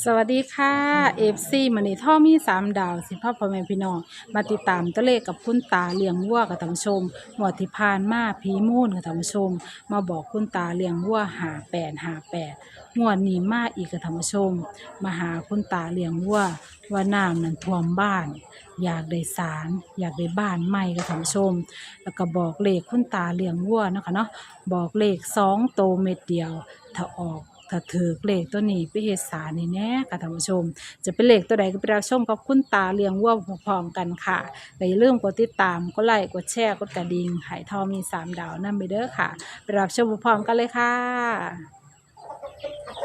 สวัสดีค่ะเอฟซีมันนี่ท่อมีสามดาวสิพ่อพ่อแม่พี่น้องมาติดตามตัวเลขกับคุณตาเลี้ยงวัวกับท่านผู้ชมหมวดที่ผ่านมาพีมูนกับท่านผู้ชม มาบอกคุณตาเลี้ยงวัวหาแปดหาแปดงวดนี้มาอีกกับท่านผู้ชม มาหาคุณตาเลี้ยงวัวว่าน้ำนั้นท่วมบ้าน อยากได้สารอยากได้บ้านใหม่กับท่านผู้ชม แล้วก็บอกเลขคุณตาเลี้ยงวัวนะคะเนาะบอกเลขสองโตเม็ดเดียวถ้าออก ถ้าถือเลขตัวนี้ไปเฮ็ดสารนี่แน่ค่ะท่านผู้ชม จะเป็นเลขตัวใดก็ไปรับชมกับคุณตาเลี้ยงวัวพร้อมๆกันค่ะแต่อย่าลืมกดติดตามกดไลค์กดแชร์กดกระดิ่งใหายทองมีสามดาวนั่นไปเด้อค่ะไปรับชมพร้อมๆกันเลยค่ะ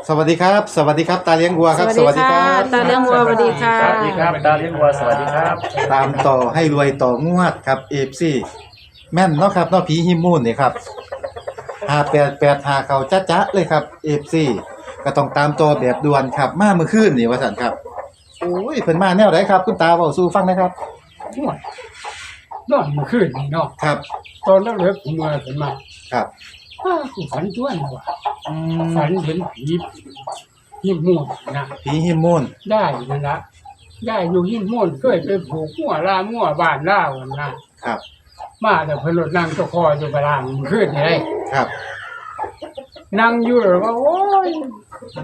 สวัสดีครับ สวัสดีครับ ตาเลี้ยงวัวครับสวัสดีค่ะ ตาเลี้ยงวัวสวัสดีค่ะ สวัสดีครับ ตาเลี้ยงวัวสวัสดีครับ ตามต่อให้รวยต่องวดครับเอฟซีแม่นเนาะครับเนาะผีฮิมมูนนี่ครับ หาแปดแปดหาเขาจ้าจ้าเลยครับเอฟซีก็ต้องตามต่อแบบด่วนครับ มาเมื่อคืนนี่ว่าสันครับโอ้ยเพิ่นมาแนวไหนครับ คุณตาเว้าสู่ฟังหนะครับนวดนอนเมื่อคืนนี่เนาะครับ ตอนแรกเลิกเมื่อขึ้นมาครับอ้าวกูฝันตัวนี่ว่ะอืฝัมนเห็นผีหิมม่วนนะผีฮิมมูนได้นั่นละได้อยู่หิมม่วนเคยไปผูกมั่วลามั่วบ้านล่าวนะครับ มาแต่เพนรถนั่งตะคออยู่กลางเมื่อคืนนี่ไงครับ นั่งอยู่เลยว่าโอ้ย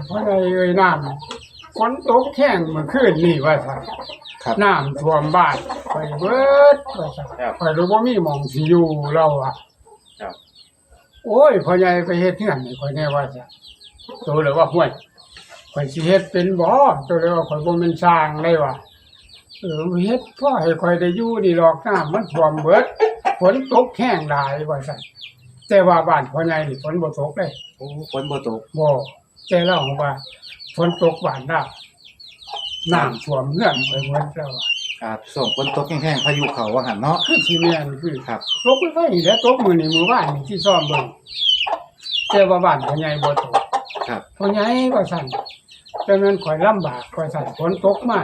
เพราะอะไรเอ่ยน้ำฝนตกแข้งเมื่อคืนนี่ว่าสัครับน้ำท่วมบ้านไปเบิดว่าสัครับ ไปรู้ว่ามีหมองสิอยู่เราอะ ครับ โอ้ยพ่อใหญ่ไปเฮ็ดเฮือนนี่ข่อยแน่ว่าจะโตเลยว่าห้วยข่อยสิเฮ็ดเป็นบ่โตเลยว่าข่อยบ่แม่นสร้างได้ว่ะเออเฮ็ดพ่อให้ข่อยได้อยู่นี่หรอกน้ำมันท่วมเบิดฝนตกแห้งหลายว่าซั่น แต่ว่าบ้านพ่อใหญ่นี่ฝนบ่ตกเลยโอ้ฝนบ่ตกบ่แต่เล่าว่าฝนตกบ้านเราน้ำท่วมเฮือนไปหมดแล้วอะครับส่งฝนตกแห้งๆพายุเขาว่าหันเนาะคือสิแม่นคือครับตกไปไว้นี่แหล้วตกมื้อนี้มื้อวานนี่ที่ซ่อมเบิ่งแต่ว่าบ้านพ่อใหญ่บ่ตกครับพ่อใหญ่ว่าซั่น จังนั้นข่อยลำบากข่อยสั่นฝนตกมา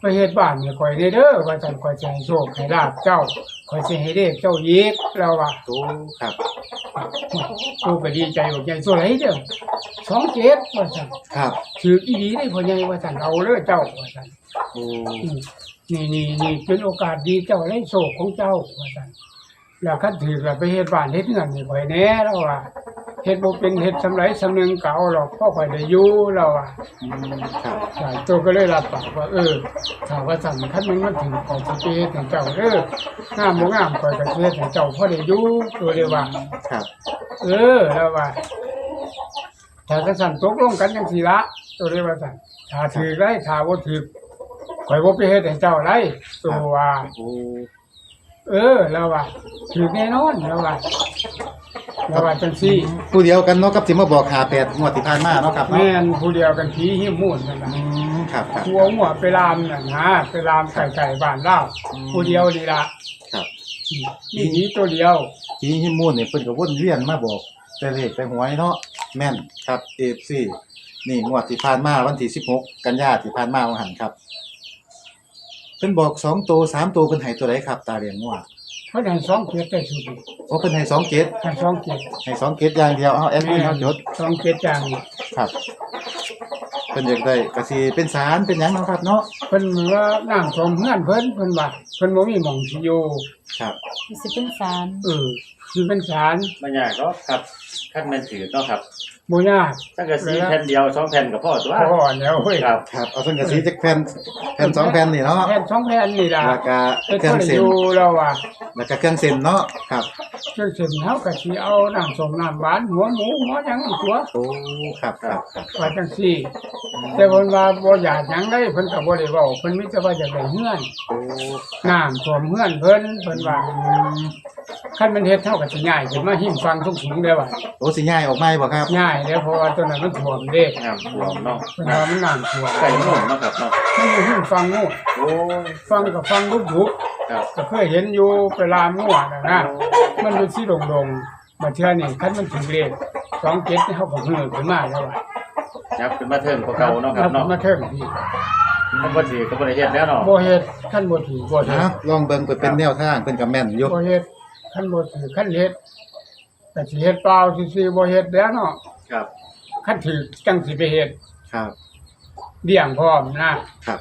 ไปเฮ็ดบ้านนี่ข่อยได้เด้อว่าซั่นข่อยสิให้โชคให้ลาบเจ้าข่อยสิให้เด้เจ้าอีกแล้วว่าโตครับกูก็ดีใจบอกใหญ่โซไหลเด้อสองเจ็ดว่าซั่นครับถืออีหลีได้พ่อใหญ่ว่าซั่นเอาเลยเจ้าว่าซั่นโอ้อืมนี่นี่นี่เป็นโอกาสดีเจ้าได้โชคของเจ้าว่าซั่นแล้วคันถือแล้วไปเฮ็ดบ้านเฮ็ดเงินนี่ข่อยแน่แล้วว่าเฮ็ดบ่เป็นเฮ็ดสำไรสำนึงเก่าหรอกเพราะข่อยได้อยู่แล้วว่าอืมครับใช่ตัวก็เลยรับปากว่าเออถ้าว่าสั่นคันมันมันถึงของสิเฮ็ดให้เจ้าเด้องามบ่งามข่อยก็สิเฮ็ดให้เจ้าพอได้อยู่ตัวเลยว่า ครับเออแล้วว่าถ้าก็สั่นตกลงกันจังซี่ละตัวเลยว่าสั่นถ้าถือได้ถ้าบ่ถือข่อยบ่ไปเฮ็ดให้เจ้าไรตัวว่า โอ้เออแล้วว่าถือแน่นอนแล้วว่า แล้วว่าจังซี่ผู้เดียวกันเนาะกับที่มาบอกหาแปดงวดที่ผ่านมาเนาะครับเนาะแม่นผู้เดียวกันผีหิ้มมูนนั่นล่ะอืมครับครับ หัวหัวไปรามน่ะนะไปรามไก่ไก่บ้านเล่าอืม ผู้เดียวนี่ละครับนี่นี้ตัวเดียวทีฮิมูนเนี่ยเพิ่นก็วนเวียนมาบอก แต่เลขแต่หวยเนาะแม่นครับ FC นี่งวดที่ผ่านมาวันที่16กันยายนที่ผ่านมาว่าหั่นครับเพิ่นบอก2โต3โตเพิ่นให้ตัวใดครับ ตาเลี้ยงงัว เพราะนั้นสองเกียรได้สุดโอ้เพิ่นให้2เกตถ้าสองเกียรให้2เกตอย่างเดียวเอาแอดมินเฮาจดสองเกียรจังครับเพิ่นอยากได้ก็สิเป็นสารเป็นหยังเนาะครับเนาะเพิ่นว่าน้ำท่วมเฮือนเพิ่นเพิ่นว่าเพิ่นบ่มีหม่องสิอยู่ครับ สิเป็นสาร เออคือเป็นศาลไม่ยากเนาะครับขั้นแม่นถือเนาะครับ บ่ยากตั้งแต่สีแผ่นเดียวสองแผ่นกับพ่อตัวพอแล้วเฮ้ยครับครับเอาสังกะสีจักแผ่นแผ่นสองแผ่นนี่เนาะแผ่นสองแผ่นนี่ล่ะแล้วก็เพิ่นเครื่ก็องได้เส้อนยู่แล้วว่าแล้วก็เครื่องเส้นเนาะครับเครื่องเส้นเฮาก็สิเอาน้ำส้มน้ำหวานหัวหมูหัวหยังตัวโอ้ครับครับครับว่าจังซี่แต่เพิ่นว่าบ่อยากหยังได้เพิ่นก็บ่ได้เว้าเพิ่นมีแต่ว่าอยากได้เฮือนโอ้น้ำท่วมเฮือนเพิ่นเพิ่นว่าคันมันเฮ็ดเท่ากับสิง่ายขึ้นมาหิ้มฟังทุกสูงได้ว่าโอ้สิง่ายออกมาบ่ครับง่ายแล้วเพราะว่าตัวนั้นมันท่วมเด้งามรวมเนาะเพิ่นว่ามันน้ำท่วมไก่หนุ่มเนาะครับเนาะมันอยู่หิ้มฟังงูโอ้ฟังก็ฟังลุกลุกครับก็เคยเห็นอยู่ไปลามงูน่ะนะมันอยู่ที่ดงๆมาเทื่อนี่คันมันถึงเลข27นี่เฮาก็ฮือขึ้นมาแล้วว่ายับขึ้นมาเทิงกว่าเก่าเนาะครับเนาะมาเทิงพี่ถ้าบ่ถือก็บ่ได้เฮ็ดแล้วเนาะบ่เฮ็ดคันบ่ถือบ่เฮ็นะดลองเบิ่งไปเป็นแนวทางเป็นกับแม่นอยู่ บ่เฮ็ดคันบ่ถือคันเฮ็ดก็สิเฮ็ดเปล่าซื่อๆบ่เฮ็ดแล้วเนาะ ครับคันถือจังสิไปเฮ็ดครับ เดี่ยงพร้อมนะครับ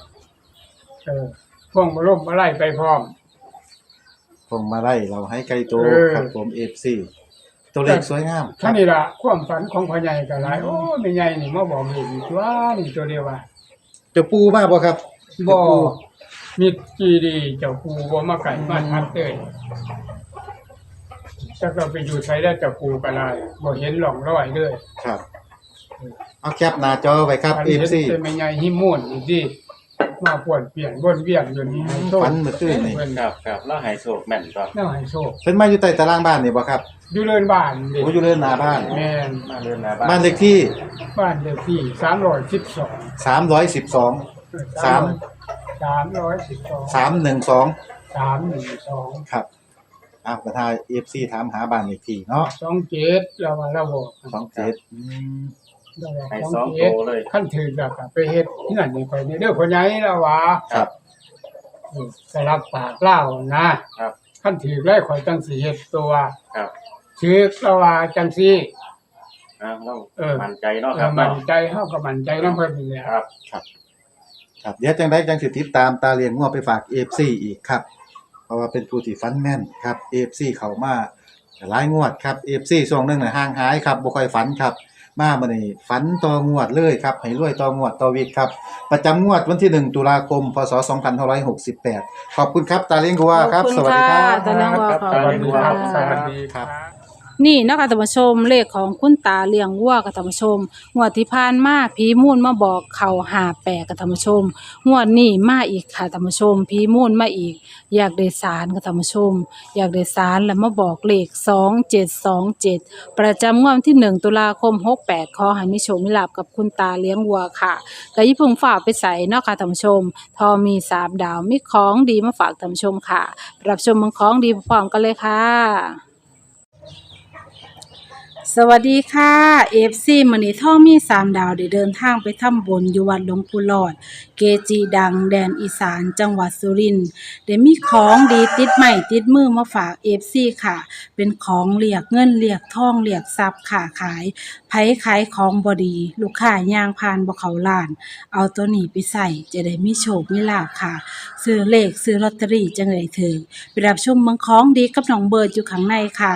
เออพวงมาล่มมาไล่ไปพร้อมพวงมาไล่เราให้ไกลโตเออ ครับผมเอฟซีตัวเลขสวยงามคท่ารับ นี่ละความฝันของพ่อใหญ่ก็หลายโอ้แม่ใหญ่นี่มาบอกเห็นว่านี่ตัวเดียวว่า เจะปูมากบ่ครับบ่ เจ้าปู่มีจีดีเจ้าปูบ่มาไก่มาทัดเลย ถ้าก็ไปอยู่ใช้ได้เจ้าปูก็ได้บ่เห็นหล่องรอยเลยครับ เอาแคปหน้าจอไว้ครับอันเอเห็ฟนซีเป็นแม่ใหญ่หิม่วนนี่สิมาปวดเปลี่ยนวนเวียนอยู่นี่ให้โชคฝันเมื่อคืนนี่เพิ่นครับครับแล้วหายโศกแม่นก็แนวให้โชคเป็นมาอยู่ใต้ตารางบ้านนี่บ่ครับอยู่เรือนบ้านนี่โอ้อยู่เรือนหน้าบ้าน แม่นมาเรือนหน้าบ้าบ้านนเลขที่ บ้านเลขที่312สามร้อยสิบสองสาม312สามหนึ่งสอง312ครับ อ้าวประธานเอฟซีถามหาบ้านเลขที่เนาะ27แล้วว่าเราบอกสองเจ็ดอืมเราบอกให้สสอองงเจ็ดโตเลยขั้นถือแล้วก็ไปเฮ็ดเงื่อนนี่ไปนี่เด้อพ่อใหญ่แล้วว่าครับอืมสลับปากเล่านะครับขั้นถือแล้วข่อยจังสิเฮ็ดตัวครับถือแล้วว่าจังสิอ่าเราเออ มั่นใจเนาะเอครัอบมั่เนาะนใจเฮาก็มั่นใจนำเพิ่นนี่แหละครับ ครับ เดี๋ยวจังได้จังสิติดตามตาเลียงงัวไปฝากเอฟซีอีกครับ เพราะว่าเป็นผู้ที่ฟันแม่นครับเอฟซีเขามาหลายงวดครับเอฟซีช่วงหนึงน่ะห่างหายครับบ่ค่อยฝันครับ มามื้อนี้ฝันต่องวดเลยครับให้รวยต่องวดต่อวีคครับ ประจำงวดวันที่ 1 ตุลาคม พศ 2568 ขอบคุณครับ ตาเลียงงัวครับ ขอบคุณสวัสดีครัค่ะบตาเลียงงัว ครับขอบคุณสวัสดีครับ นี่นะคะท่านผู้ชมเลขของคุณตาเลี้ยงวัวกับท่านผู้ชมงวดที่ผ่านมาผีมูนมาบอกเข่าหาแปะกับท่านผู้ชมงวดนี้มาอีกค่ะท่านผู้ชมผีมูนมาอีก อยากได้สารกับท่านผู้ชม อยากได้สารแล้วมาบอกเลขสองเจ็ดสองเจ็ดประจำงวดที่หนึ่งตุลาคมหกแปดขอให้มิโชคมิลาบกับคุณตาเลี้ยงวัวค่ะก็ยิ่งพึงฝากไปใส่เนาะค่ะท่านผู้ชม ทอมีสามดาวมีของดีมาฝากท่านผู้ชมค่ะปรับชมเมืองของดีพร้อมกันเลยค่ะ สวัสดีค่ะเอฟซีมันนี่ท่องมีสามดาวได้เดินทางไปทำบุญอยู่วัดหลวงปู่หลอด เกจีดังแดนอีสานจังหวัดสุรินทร์ได้มีของดีติดใหม่ติดมือมาฝากเอฟซีค่ะ เป็นของเรียกเงินเรียกทองเรียกทรัพย์ค่ะขายไผขายของบอดี ลูกค้าย่างพานบ่เขาลาน เอาตัวนี้ไปใส่จะได้มีโชคมีลาภค่ะ ซื้อเลขซื้อลอตเตอรี่จังเลยถึงไปรับชมเมืองของดีกับน้องเบิร์ดอยู่ข้างในค่ะ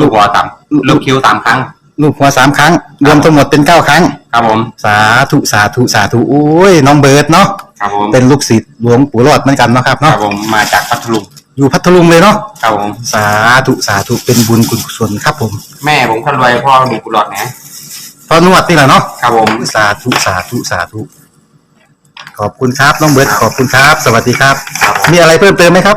ลูกหัวสามลูกคิ้วสามครั้ง ลูกหัวสามครั้ง รวมทั้งหมดเป็นเก้าครั้ง ครับผม สาธุสาธุสาธุโอ้ยน้องเบิร์ดเนาะครับผมเป็นลูกศิษย์หลวงปู่รอดเหมือนกันเนาะครับครัเนาะบผมมาจากพัทลุงอยู่พัทลุงเลยเนาะครับผม สาธุสาธุเป็นบุญกุศลครับผมแม่ผมคนรวยพ่อมีกุหลาบนะพอนวดนี่แหละเนาะครับผม สาธุสาธุสาธุขอบคุณครับน้องเบิร์ดขอบคุณครับ สวัสดีครับ ครับผม มีอะไรเพิ่มเติมไหมครับ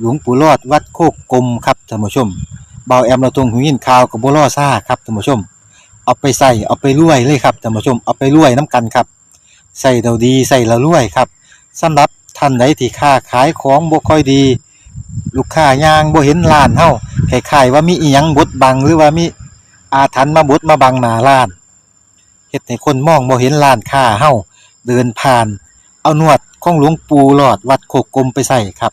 หลวงปู่รอดวัดโคกกลมครับท่านผู้ชมเบาแอมเราตรงหูยินข่าวกับบัวล่อซ่าครับท่านผู้ชม เอาไปใส่เอาไปรวยเลยครับท่านผู้ชมเอาไปรวยน้ำกันครับใส่เราดีใส่เรารวยครับสำหรับท่านใดที่ค้าขายของบ่ค่อยดี ลูกค้ายางบ่เห็นร้านเฮาคล้ายๆว่ามีอีหยังบดบังหรือว่ามีอาถรรพ์มาบดมาบังหน้าร้านเฮ็ดให้คนมองบ่เห็นร้านค้าเฮาเดินผ่าน เอานวดของหลวงปู่หลอดวัดโคกกลมไปใส่ครับ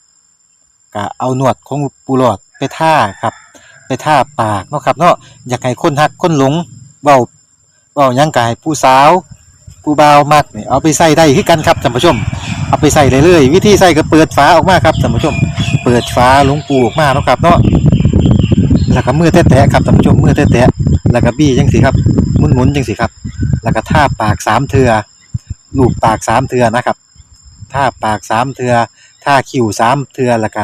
ก็เอาหนวดของปูหลอดไปท่าครับ ไปท่าปากเนาะครับเนาะอยากให้คนหักคนหลงเบาเบายังกายผู้สาวผู้บ่าวมักนี่เอาไปใส่ได้คือกันครับท่านผู้ชม เอาไปใส่เลยเลยวิธีใส่ก็เปิดฝาออกมาครับท่านผู้ชม เปิดฝาหลวงปูออกมาเนาะครับเนาะแล้วก็มือแตะๆครับท่านผู้ชมมือแตะๆแล้วก็บี้จังสิครับหมุนๆจังสิครับ แล้วก็ท่าปากสามเทือลูบปากสามเทือนะครับท่าปากสามเทือท่าคิ้วสามเทือแล้วก็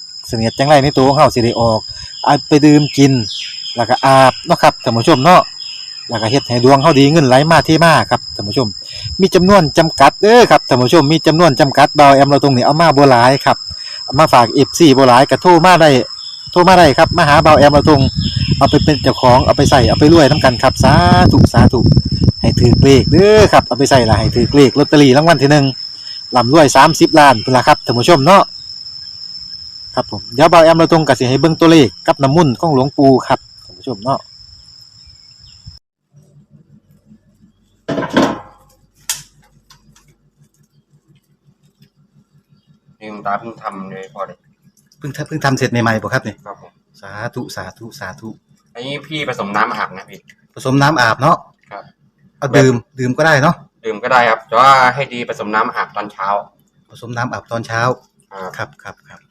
เสนียดจังไรในตัวของเฮาสิได้ออกเอาไปดื่มกิน แล้วก็อาบเนาะครับท่านผู้ชมเนาะแล้วก็เฮ็ดให้ดวงเฮาดีเงินไหลมาเทมาครับท่านผู้ชม มีจำนวนจำกัดเด้อครับท่านผู้ชมมีจำนวนจำกัดเบาแอมเราตรงนี้เอามาบ่หลายครับเอามาฝาก FC บ่หลายก็โทรมาได้โทรมาได้ครับมาหาเบาแอมเราตรงเอาไปเป็นเจ้าของเอาไปใส่เอาไปรวยนํกันครับสาธุสาธุให้ถือเลขเด้อครับเอาไปใส่ละให้ถือเลขลอตเตอรี่รางวัลที่หนึ่งลำรวยสามสิบล้านเป็นละครับท่านผู้ชมเนาะ ครับผมเดี๋ยวเบาแอมเราตรงกับสิให้เบิ่งตัวเลขกับน้ำมุ่นต์ของหลวงปู่ครับท่านผู้ชมเนาะนี่คุณตาเพิ่งทำเลยพอเลยเพิ่งทำเพิ่งทำเสร็จใหม่ๆบ่ครับเนี่ยครับผมสาธุสาธุสาธุอันนี้พี่ผสมน้ำอาบนะพี่ ผสมน้ำอาบเนาะครับ เอาดื่มดื่มก็ได้เนาะดื่มก็ได้ครับแต่ว่าให้ดีผสมน้ำอาบตอนเช้าผสมน้ำอาบตอนเช้าครับครับครับครับเพ